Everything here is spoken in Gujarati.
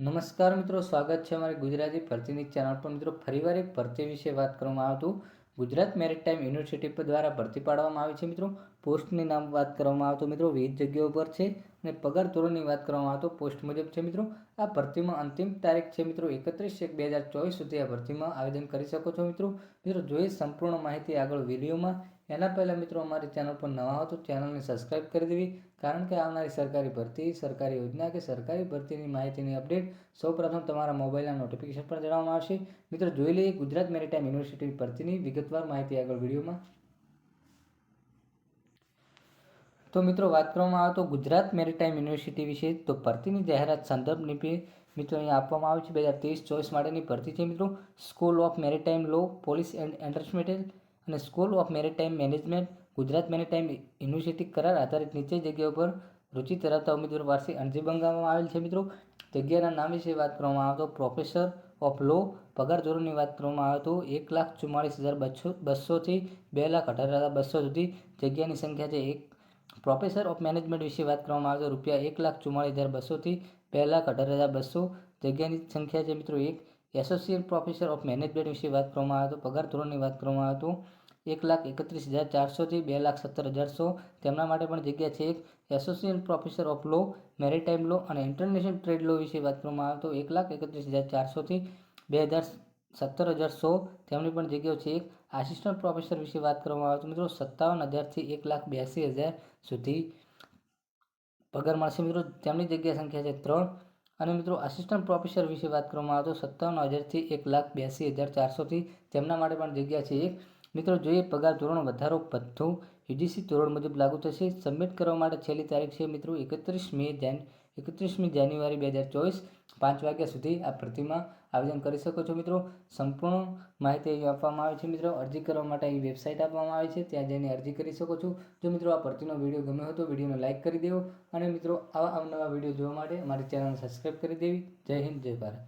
નમસ્કાર મિત્રો, સ્વાગત છે અમારી ગુજરાતી ભરતીની ચેનલ પર. મિત્રો, ફરીવાર એક ભરતી વિશે વાત કરવામાં આવતું. ગુજરાત મેરીટાઈમ યુનિવર્સિટી પર દ્વારા ભરતી પાડવામાં આવી છે મિત્રો. પોસ્ટની નામ વાત કરવામાં આવતું. મિત્રો, વિવિધ જગ્યાઓ પર છે. અને પગાર ધોરણની વાત કરવામાં આવતો પોસ્ટ મુજબ છે મિત્રો, આ ભરતીમાં અંતિમ તારીખ છે મિત્રો એકત્રીસ એક બે હજાર ચોવીસ સુધી આ ભરતીમાં આવેદન કરી શકો છો મિત્રો. મિત્રો, જોઈએ સંપૂર્ણ માહિતી આગળ વિડીયોમાં. એના પહેલાં મિત્રો, અમારી ચેનલ પર નવા હો તો ચેનલને સબસ્ક્રાઇબ કરી દેવી. કારણ કે આવનારી સરકારી ભરતી, સરકારી યોજના કે સરકારી ભરતીની માહિતીની અપડેટ સૌપ્રથમ તમારા મોબાઈલના નોટિફિકેશન પર જણાવવામાં આવશે. મિત્રો, જોઈ લઈએ ગુજરાત મેરીટાઈમ યુનિવર્સિટી ભરતીની વિગતવાર માહિતી આગળ વિડીયોમાં. તો મિત્રો, વાત કરવામાં આવે તો ગુજરાત મેરીટાઈમ યુનિવર્સિટી વિશે તો ભરતીની જાહેરાત સંદર્ભ નિપી મિત્રો અહીંયા આપવામાં આવી છે. બે હજાર ત્રીસ ચોવીસ માટેની ભરતી છે મિત્રો. School of maritime law police and એન્ટરસ્મેન્ટલ અને school of maritime management Gujarat maritime university કરાર આધારિત નીચે જગ્યા ઉપર રુચિ ધરાવતા ઉમેદવાર વાર્ષિક અરજી મંગાવવામાં આવેલ છે મિત્રો. જગ્યાના નામ વિશે વાત કરવામાં આવે તો પ્રોફેસર ઓફ લો પગાર ધોરણની વાત કરવામાં આવે તો એક લાખ ચુમ્માળીસ હજાર બસો બસોથી બે લાખ અઢાર હજાર બસો સુધી જગ્યાની સંખ્યા છે. એક પ્રોફેસર ઓફ મેનેજમેન્ટ વિશે વાત કરવામાં આવે તો રૂપિયા એક લાખ ચુમ્માળીસ હજાર બસોથી બે લાખ અઢાર હજાર બસો જગ્યાની સંખ્યા છે મિત્રો એક. એસોસિએટ પ્રોફેસર ઓફ મેનેજમેન્ટ વિશે વાત કરવામાં આવે તો પગાર ધોરણની વાત કરવામાં આવે તો એક લાખ એકત્રીસ હજાર ચારસોથી બે લાખ સત્તર હજાર સો. તેમના માટે પણ જગ્યા છે એક. Associate professor of law maritime law અને ઇન્ટરનેશનલ ટ્રેડ લો વિશે વાત કરવામાં આવે તો એક લાખ એકત્રીસ હજાર ચારસોથી બે હજાર સત્તર હજાર સો, તેમની પણ જગ્યાઓ છે એક. આસિસ્ટન્ટ પ્રોફેસર વિશે વાત કરવામાં આવે તો મિત્રો સત્તાવન હજારથી એક લાખ બ્યાસી હજાર સુધી પગાર મળશે. મિત્રો તેમની જગ્યા સંખ્યા છે ત્રણ. અને મિત્રો આસિસ્ટન્ટ પ્રોફેસર વિશે વાત કરવામાં આવે તો સત્તાવન હજારથી એક લાખ બ્યાસી હજાર ચારસોથી તેમના માટે પણ જગ્યા છે એક. મિત્રો જોઈએ પગાર ધોરણ વધારો બધું. યુજીસી ધોરણ મુજબ લાગુ થશે. સબમિટ કરવા માટે છેલ્લી તારીખ છે મિત્રો એકત્રીસ મે જાન એકત્રીસમી જાન્યુઆરી બે હજાર ચોવીસ પાંચ વાગ્યા સુધી આ ભરતીમાં આવેદન કરી શકો છો મિત્રો. સંપૂર્ણ માહિતી અહીં આપવામાં આવે છે મિત્રો. અરજી કરવા માટે અહીં વેબસાઇટ આપવામાં આવે છે. ત્યાં જઈને અરજી કરી શકો છો. જો મિત્રો આ ભરતીનો વીડિયો ગમ્યો હતો વિડીયોને લાઇક કરી દેવો. અને મિત્રો આવા અવનવા વીડિયો જોવા માટે અમારી ચેનલને સબસ્ક્રાઈબ કરી દેવી. જય હિન્દ, જય ભારત.